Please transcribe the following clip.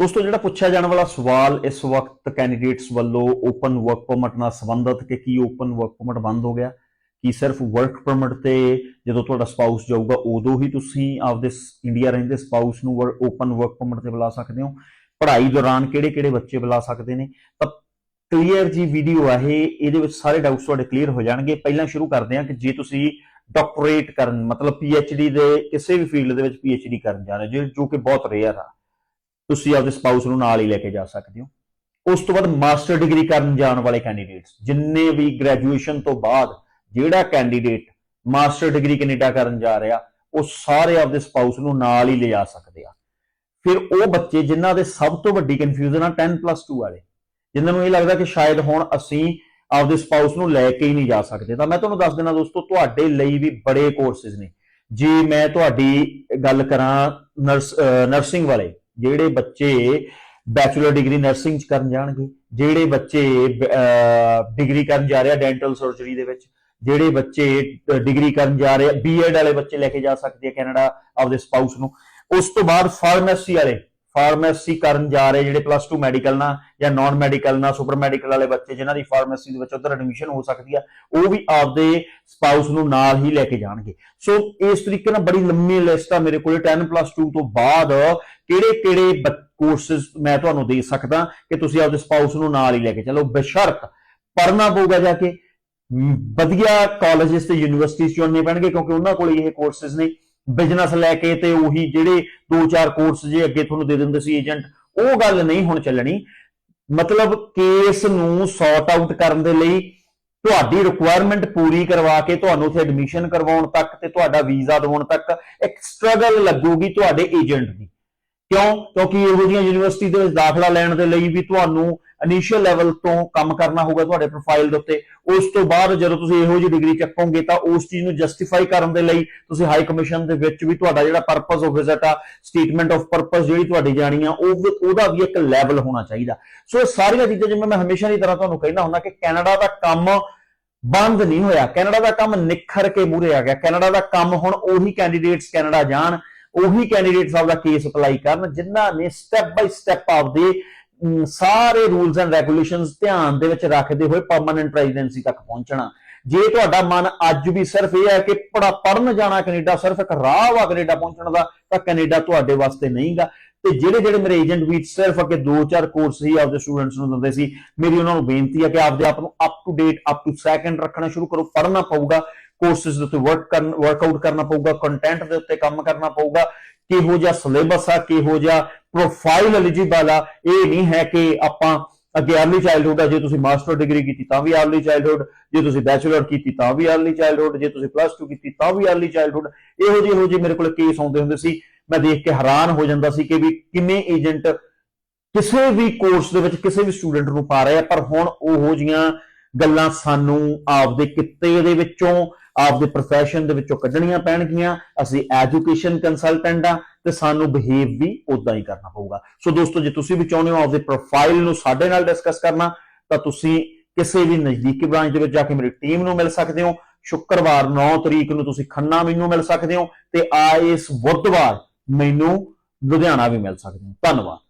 ਦੋਸਤੋ ਜਿਹੜਾ ਪੁੱਛਿਆ ਜਾਣ ਵਾਲਾ ਸਵਾਲ ਇਸ ਵਕਤ ਕੈਂਡੀਡੇਟਸ ਵੱਲੋਂ ਓਪਨ ਵਰਕ ਪਰਮਿਟ ਨਾਲ ਸੰਬੰਧਿਤ ਕਿ ਕੀ ਓਪਨ ਵਰਕ ਪਰਮਿਟ ਬੰਦ ਹੋ ਗਿਆ, ਕੀ ਸਿਰਫ ਵਰਕ ਪਰਮਿਟ ਤੇ ਜਦੋਂ ਤੁਹਾਡਾ ਸਪਾਊਸ ਜਾਊਗਾ, ਉਦੋਂ ਹੀ ਤੁਸੀਂ ਆਪਦੇ ਇੰਡੀਆ ਰਹਿੰਦੇ ਸਪਾਊਸ ਨੂੰ ਓਪਨ ਵਰਕ ਪਰਮਿਟ ਤੇ ਬੁਲਾ ਸਕਦੇ ਹੋ। ਪੜ੍ਹਾਈ ਦੌਰਾਨ ਕਿਹੜੇ-ਕਿਹੜੇ ਬੱਚੇ ਬੁਲਾ ਸਕਦੇ ਨੇ? ਤਾਂ ਕਲੀਅਰ ਜੀ ਵੀਡੀਓ ਆ ਇਹ, ਇਹਦੇ ਵਿੱਚ ਸਾਰੇ ਡਾਊਟਸ ਤੁਹਾਡੇ ਕਲੀਅਰ ਹੋ ਜਾਣਗੇ। ਪਹਿਲਾਂ ਸ਼ੁਰੂ ਕਰਦੇ ਹਾਂ ਕਿ ਜੇ ਤੁਸੀਂ ਡਾਕਟਰੇਟ ਕਰਨ, ਮਤਲਬ ਡੀ ਦੇ ਕਿਸੇ ਵੀ ਫੀਲਡ ਦੇ ਵਿੱਚ ਡੀ ਕਰਨ ਜਾ ਰਹੇ ਹੋ, ਜੋ ਕਿ ਬਹੁਤ ਰੇਅਰ ਆ। ਤੁਸੀਂ ਆਪਦੇ ਸਪਾਊਸ ਨੂੰ ਨਾਲ ਹੀ ਲੈ ਕੇ ਜਾ ਸਕਦੇ ਹੋ। ਉਸ ਤੋਂ ਬਾਅਦ ਮਾਸਟਰ ਡਿਗਰੀ ਕਰਨ ਜਾਣ ਵਾਲੇ ਕੈਂਡੀਡੇਟਸ ਜਿੰਨੇ ਵੀ ਗ੍ਰੈਜੂਏਸ਼ਨ ਤੋਂ ਬਾਅਦ ਜਿਹੜਾ ਕੈਂਡੀਡੇਟ ਮਾਸਟਰ ਡਿਗਰੀ ਕੈਨੇਡਾ ਕਰਨ ਜਾ ਰਿਹਾ, ਉਹ ਸਾਰੇ ਆਪਦੇ ਸਪਾਊਸ ਨੂੰ ਨਾਲ ਹੀ ਲੈ ਜਾ ਸਕਦੇ ਆ। ਫਿਰ ਉਹ ਬੱਚੇ ਜਿਨ੍ਹਾਂ ਦੇ ਸਭ ਤੋਂ ਵੱਡੀ ਕਨਫਿਊਜ਼ਨ ਆ 10+2 ਵਾਲੇ, ਜਿਨ੍ਹਾਂ ਨੂੰ ਇਹ ਲੱਗਦਾ ਕਿ ਸ਼ਾਇਦ ਹੁਣ ਅਸੀਂ ਆਪਦੇ ਸਪਾਊਸ ਨੂੰ ਲੈ ਕੇ ਹੀ ਨਹੀਂ ਜਾ ਸਕਦੇ। ਤਾਂ ਮੈਂ ਤੁਹਾਨੂੰ ਦੱਸ ਦੇਣਾ ਦੋਸਤੋ, ਤੁਹਾਡੇ ਲਈ ਵੀ ਬੜੇ ਕੋਰਸਿਸ ਨੇ। ਜੇ ਮੈਂ ਤੁਹਾਡੀ ਗੱਲ ਕਰਾਂ ਨਰਸ ਨਰਸਿੰਗ ਵਾਲੇ ਜਿਹੜੇ ਬੱਚੇ ਬੈਚਲਰ ਡਿਗਰੀ ਨਰਸਿੰਗ ਚ ਕਰਨ ਜਾਣਗੇ, ਜਿਹੜੇ ਬੱਚੇ ਡਿਗਰੀ ਕਰਨ ਜਾ ਰਹੇ ਆ ਡੈਂਟਲ ਸਰਜਰੀ ਦੇ ਵਿੱਚ, ਜਿਹੜੇ ਬੱਚੇ ਡਿਗਰੀ ਕਰਨ ਜਾ ਰਹੇ ਆ ਬੀਐਡ ਵਾਲੇ ਬੱਚੇ ਲੈ ਕੇ ਜਾ ਸਕਦੇ ਆ ਕੈਨੇਡਾ ਆਪਦੇ ਸਪਾਊਸ ਨੂੰ। ਉਸ ਤੋਂ ਬਾਅਦ ਫਾਰਮੇਸੀ ਵਾਲੇ ਫਾਰਮੇਸੀ ਕਰਨ ਜਾ ਰਹੇ ਜਿਹੜੇ ਪਲੱਸ 2 ਮੈਡੀਕਲ ਨਾਲ ਜਾਂ ਨਾਨ ਮੈਡੀਕਲ ਨਾਲ ਸੁਪਰ ਮੈਡੀਕਲ ਵਾਲੇ ਬੱਚੇ ਜਿਨ੍ਹਾਂ ਦੀ ਫਾਰਮੇਸੀ ਦੇ ਵਿੱਚ ਉਧਰ ਐਡਮਿਸ਼ਨ ਹੋ ਸਕਦੀ ਆ, ਉਹ ਵੀ ਆਪਦੇ ਸਪਾਊਸ ਨੂੰ ਨਾਲ ਹੀ ਲੈ ਕੇ ਜਾਣਗੇ। ਸੋ ਇਸ ਤਰੀਕੇ ਨਾਲ ਬੜੀ ਲੰਮੀ ਲਿਸਟ ਆ ਮੇਰੇ ਕੋਲੇ 10+2 ਤੋਂ ਬਾਅਦ ਕਿਹੜੇ ਕਿਹੜੇ ਕੋਰਸਸ ਮੈਂ ਤੁਹਾਨੂੰ ਦੇ ਸਕਦਾ ਕਿ ਤੁਸੀਂ ਆਪਦੇ ਸਪਾਊਸ ਨੂੰ ਨਾਲ ਹੀ ਲੈ ਕੇ ਚੱਲੋ। ਬਸ਼ਰਤ ਪੜਨਾ ਪਊਗਾ ਜਾ ਕੇ। ਵਧੀਆ ਕਾਲਜਸ ਤੇ ਯੂਨੀਵਰਸਿਟੀਜ਼ ਚੁਣਨੇ ਪੈਣਗੇ ਕਿਉਂਕਿ ਉਹਨਾਂ ਕੋਲ ਇਹ ਕੋਰਸਸ ਨੇ। ਬਿਜ਼ਨਸ ਲੈ ਕੇ ਤੇ ਉਹੀ ਜਿਹੜੇ ਦੋ ਚਾਰ ਕੋਰਸ ਜੇ ਅੱਗੇ ਤੁਹਾਨੂੰ ਦੇ ਦਿੰਦੇ ਸੀ ਏਜੰਟ ਉਹ ਗੱਲ ਨਹੀਂ ਹੁਣ ਚੱਲਣੀ। ਮਤਲਬ ਕੇਸ ਨੂੰ ਸੌਰਟ ਆਊਟ ਕਰਨ ਦੇ ਲਈ ਤੁਹਾਡੀ ਰਿਕੁਆਇਰਮੈਂਟ ਪੂਰੀ ਕਰਵਾ ਕੇ ਤੁਹਾਨੂੰ ਉੱਥੇ ਐਡਮਿਸ਼ਨ ਕਰਵਾਉਣ ਤੱਕ ਤੇ ਤੁਹਾਡਾ ਵੀਜ਼ਾ ਦਿਵਾਉਣ ਤੱਕ ਇੱਕ ਸਟਰਗਲ ਲੱਗੂਗੀ ਤੁਹਾਡੇ ਏਜੰਟ ਦੀ। ਕਿਉਂ? ਕਿਉਂਕਿ ਇਹੋ ਜਿਹੀਆਂ ਯੂਨੀਵਰਸਿਟੀ ਦੇ ਵਿੱਚ ਦਾਖਲਾ ਲੈਣ ਦੇ ਲਈ ਵੀ ਤੁਹਾਨੂੰ ਇਨੀਸ਼ੀਅਲ ਲੈਵਲ ਤੋਂ ਕੰਮ ਕਰਨਾ ਹੋਊਗਾ ਤੁਹਾਡੇ ਪ੍ਰੋਫਾਈਲ ਦੇ ਉੱਤੇ। ਉਸ ਤੋਂ ਬਾਅਦ ਜਦੋਂ ਤੁਸੀਂ ਇਹੋ ਜਿਹੀ ਡਿਗਰੀ ਚੱਕੋਗੇ ਤਾਂ ਉਸ ਚੀਜ਼ ਨੂੰ ਜਸਟੀਫਾਈ ਕਰਨ ਦੇ ਲਈ ਤੁਸੀਂ ਹਾਈ ਕਮਿਸ਼ਨ ਦੇ ਵਿੱਚ ਵੀ ਤੁਹਾਡਾ ਜਿਹੜਾ ਪਰਪਸ ਆਫ ਵਿਜ਼ਿਟ ਆ ਸਟੇਟਮੈਂਟ ਆਫ ਪਰਪਸ ਜਿਹੜੀ ਤੁਹਾਡੀ ਜਾਣੀ ਆ, ਉਹ ਉਹਦਾ ਵੀ ਇੱਕ ਲੈਵਲ ਹੋਣਾ ਚਾਹੀਦਾ। ਸੋ ਸਾਰੀਆਂ ਚੀਜ਼ਾਂ ਜਿਵੇਂ ਮੈਂ ਹਮੇਸ਼ਾ ਦੀ ਤਰ੍ਹਾਂ ਤੁਹਾਨੂੰ ਕਹਿੰਦਾ ਹੁੰਦਾ ਕਿ ਕੈਨੇਡਾ ਦਾ ਕੰਮ ਬੰਦ ਨਹੀਂ ਹੋਇਆ। ਕੈਨੇਡਾ ਦਾ ਕੰਮ ਨਿਖਰ ਕੇ ਮੂਰੇ ਆ ਗਿਆ। ਕੈਨੇਡਾ ਦਾ ਕੰਮ ਹੁਣ ਉਹੀ ਕੈਂਡੀਡੇਟਸ ਕੈਨੇਡਾ ਜਾਣ। ਉਹੀ ਕੈਂਡੀਡੇਟਸ ਆਪਦਾ ਕੇਸ ਅਪਲਾਈ ਕਰਨ, ਜਿਨ੍ਹਾਂ ਨੇ ਸਟੈਪ ਬਾਈ ਸਟੈਪ ਆਪਦੇ ਸਾਰੇ ਰੂਲਸ ਐਂਡ ਰੈਗੂਲੇਸ਼ਨਸ ਧਿਆਨ ਦੇ ਵਿੱਚ ਰੱਖਦੇ ਹੋਏ ਪਰਮਨੈਂਟ ਰੈਜ਼ੀਡੈਂਸੀ ਤੱਕ ਪਹੁੰਚਣਾ। ਜੇ ਤੁਹਾਡਾ ਮਨ ਅੱਜ ਵੀ ਸਿਰਫ ਇਹ ਹੈ ਕਿ ਪੜਾ ਪੜਨ ਜਾਣਾ ਕੈਨੇਡਾ, ਸਿਰਫ ਇੱਕ ਰਾਹ ਵਾ ਕੈਨੇਡਾ ਪਹੁੰਚਣ ਦਾ, ਤਾਂ ਕੈਨੇਡਾ ਤੁਹਾਡੇ ਵਾਸਤੇ ਨਹੀਂਗਾ ਤੇ ਜਿਹੜੇ ਜਿਹੜੇ ਮੇਰੇ ਏਜੰਟ ਵੀ ਸਿਰਫ ਅੱਗੇ 2-4 ਕੋਰਸ ਹੀ ਆਪਦੇ ਸਟੂਡੈਂਟਸ ਨੂੰ ਦਿੰਦੇ ਸੀ, ਮੇਰੀ ਉਹਨਾਂ ਨੂੰ ਬੇਨਤੀ ਹੈ ਕਿ ਆਪਦੇ ਆਪ ਨੂੰ up to date up to second ਰੱਖਣਾ ਸ਼ੁਰੂ ਕਰੋ ਪੜਨਾ ਪਊਗਾ। ਕੋਰਸਸ ਦੇ ਉੱਤੇ ਵਰਕ ਕਰਨ ਵਰਕਆਊਟ ਕਰਨਾ ਪਊਗਾ ਕੰਟੈਂਟ ਦੇ ਉੱਤੇ ਕੰਮ ਕਰਨਾ ਪਊਗਾ, ਕਿਹੋ ਜਿਹਾ ਸਿਲੇਬਸ ਆ, ਕਿਹੋ ਜਿਹਾ ਪ੍ਰੋਫਾਈਲ ਐਲੀਜੀਬਲ ਆ, ਇਹ ਨਹੀਂ ਹੈ ਕਿ ਆਪਾਂ ਅੱਗੇ ਅਰਲੀ ਚਾਈਲਡਹੂਡ ਆ, ਜੇ ਤੁਸੀਂ ਮਾਸਟਰ ਡਿਗਰੀ ਕੀਤੀ ਤਾਂ ਵੀ ਅਰਲੀ ਚਾਈਲਡਹੂਡ ਜੇ ਤੁਸੀਂ ਬੈਚਲਰ ਕੀਤੀ ਤਾਂ ਵੀ ਅਰਲੀ ਚਾਈਲਡਹੂਡ ਜੇ ਤੁਸੀਂ ਪਲੱਸ 2 ਕੀਤੀ ਤਾਂ ਵੀ ਅਰਲੀ ਚਾਈਲਡਹੂਡ ਇਹੋ ਜਿਹੇ ਇਹੋ ਜਿਹੇ ਮੇਰੇ ਕੋਲ ਕੇਸ ਆਉਂਦੇ ਹੁੰਦੇ ਸੀ, ਮੈਂ ਦੇਖ ਕੇ ਹੈਰਾਨ ਹੋ ਜਾਂਦਾ ਸੀ ਕਿ ਵੀ ਕਿੰਨੇ ਏਜੰਟ ਕਿਸੇ ਵੀ ਕੋਰਸ ਦੇ ਵਿੱਚ ਕਿਸੇ ਵੀ ਸਟੂਡੈਂਟ ਨੂੰ ਪਾ ਰਹੇ ਆ ਪਰ ਹੁਣ ਉਹੋ ਜੀਆਂ ਗੱਲਾਂ ਸਾਨੂੰ ਆਪਦੇ ਕਿੱਤੇ ਦੇ ਵਿੱਚੋਂ ਆਪਦੇ profession ਦੇ ਵਿੱਚੋਂ ਕੱਢਣੀਆਂ ਪੈਣਗੀਆਂ। ਅਸੀਂ ਐਜੂਕੇਸ਼ਨ ਕੰਸਲਟੈਂਟ ਆ ਤੇ ਸਾਨੂੰ ਬਿਹੇਵ ਵੀ ਉਦਾਂ ਹੀ ਕਰਨਾ ਪਊਗਾ। ਸੋ ਦੋਸਤੋ, ਜੇ ਤੁਸੀਂ ਵੀ ਚਾਹੁੰਦੇ ਹੋ ਆਪਦੇ ਪ੍ਰੋਫਾਈਲ ਨੂੰ ਸਾਡੇ ਨਾਲ ਡਿਸਕਸ ਕਰਨਾ, ਤਾਂ ਤੁਸੀਂ ਕਿਸੇ ਵੀ ਨਜ਼ਦੀਕੀ ਬ੍ਰਾਂਚ ਦੇ ਵਿੱਚ ਜਾ ਕੇ ਮੇਰੀ ਟੀਮ ਨੂੰ ਮਿਲ ਸਕਦੇ ਹੋ। ਸ਼ੁੱਕਰਵਾਰ 9 ਤਰੀਕ ਨੂੰ ਤੁਸੀਂ ਖੰਨਾ ਮੈਨੂੰ ਮਿਲ ਸਕਦੇ ਹੋ ਤੇ ਆ ਇਸ ਬੁੱਧਵਾਰ ਮੈਨੂੰ ਲੁਧਿਆਣਾ ਵੀ ਮਿਲ ਸਕਦੇ ਹੋ। ਧੰਨਵਾਦ।